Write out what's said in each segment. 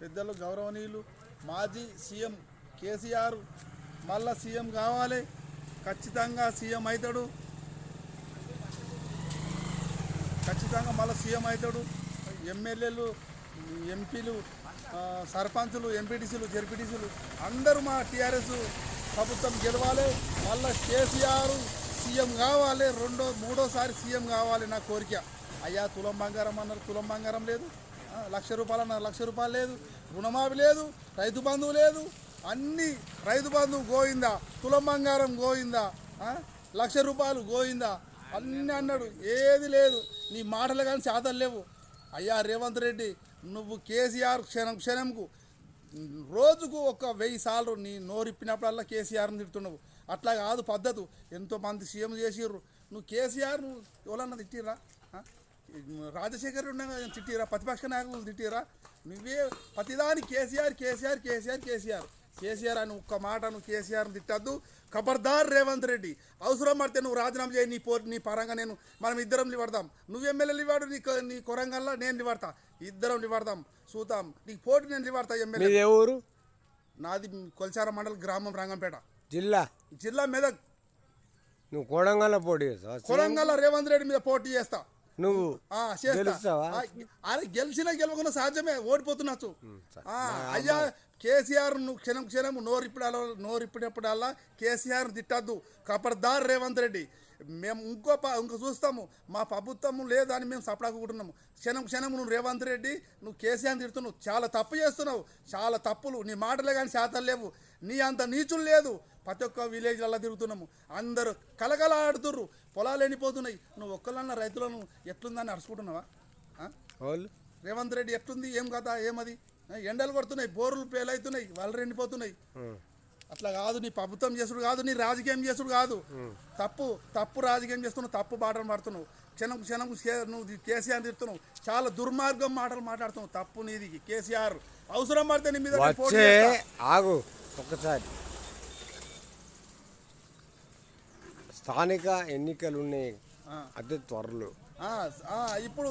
పెద్దలు గౌరవనీయులు మాజీ సీఎం కేసీఆర్ మళ్ళా సీఎం కావాలి ఖచ్చితంగా సీఎం అవుతాడు ఖచ్చితంగా మళ్ళీ సీఎం అవుతాడు ఎమ్మెల్యేలు ఎంపీలు సర్పంచులు ఎంపీటీసీలు జెడ్పీటీసీలు అందరూ మా టీఆర్ఎస్ ప్రభుత్వం గెలవాలి. మళ్ళీ కేసీఆర్ సీఎం కావాలి. రెండో మూడోసారి సీఎం కావాలి నా కోరిక. అయ్యా తులం బంగారం అన్నారు. తులం బంగారం లేదు. లక్ష రూపాయలు అన్నారు. లక్ష రూపాయలు లేదు రుణమాఫీ లేదు రైతు బంధువు లేదు అన్నీ రైతు బంధువు గోయిందా తులం బంగారం గోయిందా లక్ష రూపాయలు గోయిందా? అన్నీ అన్నాడు. ఏది లేదు. నీ మాటలు కానీ శాతాలు లేవు. అయ్యా రేవంత్ రెడ్డి నువ్వు కేసీఆర్ క్షణం క్షణంకు రోజుకు ఒక వెయ్యి సార్లు నీ నోరిప్పినప్పుడల్లా కేసీఆర్ని తిడుతున్నావు. అట్లా కాదు పద్ధతి. ఎంతోమంది సీఎం చేసిర్రు. నువ్వు కేసీఆర్ నువ్వు ఎవరన్నా తిట్టిర్రా? రాజశేఖర్ ఉండగా తిట్టిరా ప్రతిపక్ష నాయకులు తిట్టిరా. నువ్వే ప్రతిదాని కేసీఆర్ కేసీఆర్ కేసీఆర్ కేసీఆర్. కేసీఆర్ అని ఒక్క మాట నువ్వు కేసీఆర్ని తిట్టద్దు. ఖబర్దార్ రేవంత్ రెడ్డి అవసరం పడితే నువ్వు రాజీనామా చేయి నీ పో నీ పరంగా నేను మనం ఇద్దరం నివడదాం నువ్వు ఎమ్మెల్యే నివాడు నీ నీ కొరంగల్లా నేను నివడతా ఇద్దరం నివడదాం చూద్దాం. నీకు పోటీ నేను నివడతా ఎమ్మెల్యే. ఊరు? నాది కొల్చార మండలం గ్రామం రంగంపేట. జిల్లా? జిల్లా మెదక్. నువ్వు కోడంగల్ పోటీ చేస్తావా? కొరంగల్ రేవంత్ రెడ్డి మీద పోటీ చేస్తా. నువ్వు గెలుస్తావా? గెలిచినా గెలవకుండా సాధ్యమే. ఓడిపోతున్నాచ్చు ఆ, అయ్యా కేసీఆర్ నువ్వు క్షణం క్షణం నోరిప్పుడాలో నోరిప్పుడప్పుడల్లా కేసీఆర్ తిట్టద్దు. కపర్దార్ రేవంత్ రెడ్డి. మేము ఇంకో ఇంకో చూస్తాము. మా ప్రభుత్వం లేదని మేము సపడాకుంటున్నాము. క్షణం క్షణం నువ్వు రేవంత్ రెడ్డి నువ్వు కేసీఆర్ తిడుతున్నావు. చాలా తప్పు చేస్తున్నావు. చాలా తప్పులు. నీ మాటలే కానీ శాతం లేవు. నీ అంత నీచులు లేదు. ప్రతి ఒక్క విలేజ్లలో తిరుగుతున్నాము. అందరూ కలకల ఆడుతుర్రు పొలాలు ఎండిపోతున్నాయి. నువ్వు ఒక్కలన్న రైతులను ఎట్లుందని? వాళ్ళు? రేవంత్ రెడ్డి ఎట్లుంది? ఏం కథ? ఏమది? ఎండలు కొడుతున్నాయి. బోర్లు పేలవుతున్నాయి వాళ్ళు ఎండిపోతున్నాయి. అట్లా కాదు నీ ప్రభుత్వం చేసుడు కాదు నీ రాజకీయం చేసుడు కాదు. తప్పు తప్పు రాజకీయం చేస్తున్నావు తప్పు బాటలు పడుతున్నావు. క్షణం క్షణం నువ్వు కేసీఆర్ తిడుతున్నావు. చాలా దుర్మార్గం మాటలు మాట్లాడుతున్నావు. తప్పు నీది. కేసీఆర్ అవసరం పడితే నీ మీద. ఆగు ఒక్కసారి. స్థానిక ఎన్నికలు ఉన్నాయి. అతి త్వరలో. ఇప్పుడు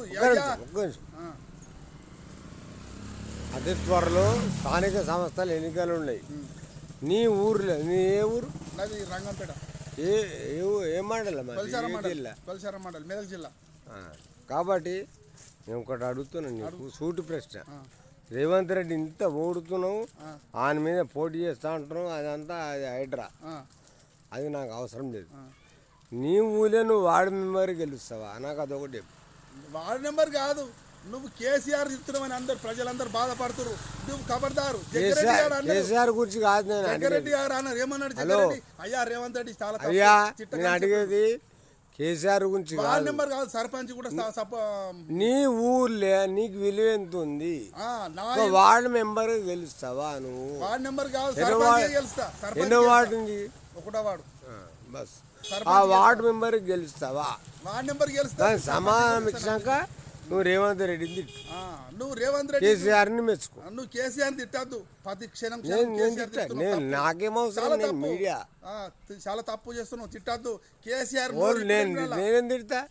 అతి త్వరలో స్థానిక సంస్థల ఎన్నికలు ఉన్నాయి నీ ఊర్లో నీ ఏ ఊరు? నాది రంగంపేట. ఏ ఏ మండలం జిల్లా? కొలిసార మండల్ మెదక్ జిల్లా. ఆ, కాబట్టి నేను ఒకటి అడుగుతున్నాను నీకు సూటి ప్రశ్న. రేవంత్ రెడ్డి ఇంత ఓడుతున్నావు. ఆయన మీద పోటీ చేస్తా అంటున్నావు అదంతా అది హైడ్రా. అది నాకు అవసరం లేదు. నీ ఊళ్ళో నువ్వు వార్డు మెంబర్ గెలుస్తావా? నాకు అదొకటి. చెప్పు. వార్డు నెంబర్ కాదు. నువ్వు కేసీఆర్ చెప్తున్నావని అందరు ప్రజలందరూ బాధపడుతురు నువ్వు ఖబర్దారు జగ్గారెడ్డి కేసీఆర్ గురించి కాదు నేను జగ్గారెడ్డి అడిగేది. గారు అన్నారు. ఏమన్నాడు. జగ్గారెడ్డి? అయ్యా రేవంత్ రెడ్డి చాలా. అయ్యా నేను అడిగేది కేసీఆర్ గురించి వార్డు కాదు. నెంబర్ కాదు సర్పంచ్ కూడా నీ ఊర్లో నీకు విలువ ఎంత ఉంది? వార్డు మెంబర్ గెలుస్తావా నువ్వు? వార్డు నెంబర్ కాదు సర్పంచ్ గెలుస్తా. ఎన్నో. వార్డు ఉంది? ఒకటో వార్డు. ఆ, బస్. ఆ వార్డు మెంబర్ గెలుస్తావా? వార్డు నెంబర్ గెలుస్తా. దానికి సమాధానం ఇచ్చినాక నువ్వు రేవంత్ రెడ్డిని తిట్టు. నువ్వు రేవంత్ రెడ్డి కేసీఆర్ని మెచ్చుకో. నువ్వు కేసీఆర్ తిట్టద్దు. ప్రతి క్షణం క్షణం నేను కేసీఆర్ తిట్టా. తిడుతున్నావు. నేను తప్పు. చాలా నేను తప్పు. మీడియా. ఆ, చాలా తప్పు చేస్తున్నావు. తిట్టద్దు. కేసీఆర్ నోరు నేను నేనేం తిడతా?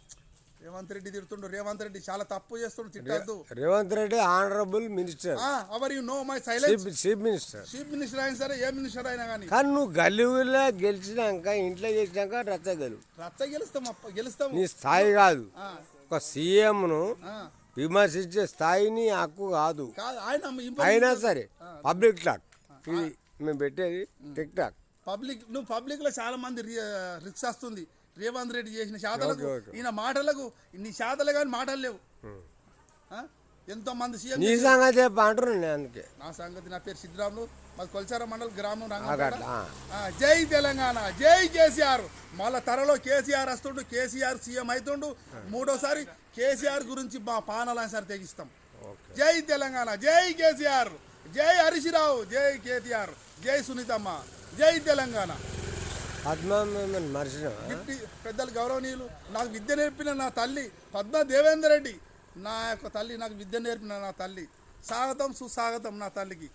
రేవంత్ రెడ్డి తిడుతుండు. రేవంత్ రెడ్డి చాలా తప్పు చేస్తుండు తిట్టద్దు. Revanth Reddy honourable minister. Our you know my silence? Chief minister. Chief minister అయినా సరే ఏ మినిస్టర్ అయినా కానీ కానీ నువ్వు గల్లీలో గెలిచినాక ఇంట్లో గెలిచినాక రచ్చగలు రచ్చ గెలుస్తాం అప్ప గెలుస్తాం నీ స్థాయి కాదు. ఒక సీఎంను. విమర్శించే స్థాయి నీ హక్కు కాదు. కాదు ఆయన ఇంప- అయినా సరే పబ్లిక్ టాక్. ఇది మేము పెట్టేది టిక్ టాక్. పబ్లిక్ నువ్వు పబ్లిక్లో చాలా మంది రిక్స్ వస్తుంది. రేవంత్ రెడ్డి చేసిన శాతలకు. ఈయన మాటలకు నీ శాతలు కానీ మాటలు లేవు? ఎంతో మంది సీఎం నీ సంగతి అందుకే. నా సంగతి నా పేరు సిద్ధరాములు. మాది కొల్చార మండల్ గ్రామం. ఆ, జై తెలంగాణ జై కేసీఆర్. మళ్ళా త్వరలో కేసీఆర్ వస్తుండు కేసీఆర్ సీఎం అవుతుండు మూడోసారి కేసీఆర్ గురించి మా పానాలని సార్ తెగిస్తాం. జై తెలంగాణ జై కేసీఆర్. జై హరీశ్రావు జై కేటీఆర్. జై సునీతమ్మ జై తెలంగాణ. పద్మ మర్చిన పెద్దలు గౌరవనీయులు నాకు విద్య నేర్పిన నా తల్లి పద్మ దేవేందర్ రెడ్డి. నా యొక్క తల్లి నాకు విద్య నేర్పిన నా తల్లి. స్వాగతం సుస్వాగతం నా తల్లికి.